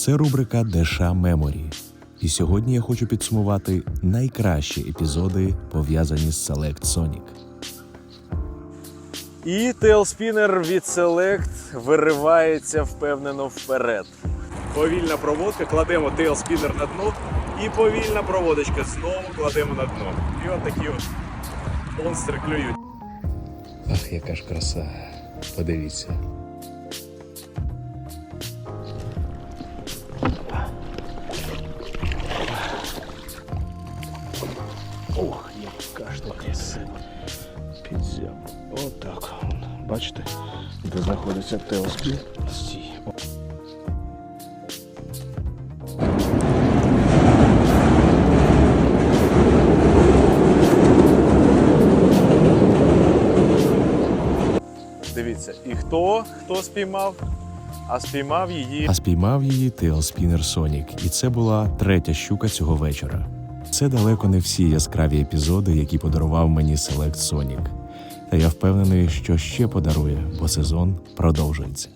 Це рубрика Деша Меморі. І сьогодні я хочу підсумувати найкращі епізоди, пов'язані з Select Sonic. І тейлспінер від Select виривається впевнено вперед. Повільна проводка, кладемо тейлспінер на дно, і повільна проводочка знову кладемо на дно. І от такі от монстри клюють. Ах, яка ж краса. Подивіться. Ох, яка ж то красива підзем. Отак. Бачите, де знаходиться Теоспі? Стій. Дивіться, і хто хто спіймав? А спіймав її А спіймав її Tailspinner Sonic, і це була третя щука цього вечора. Це далеко не всі яскраві епізоди, які подарував мені Select Sonic. Та я впевнений, що ще подарує, бо сезон продовжується.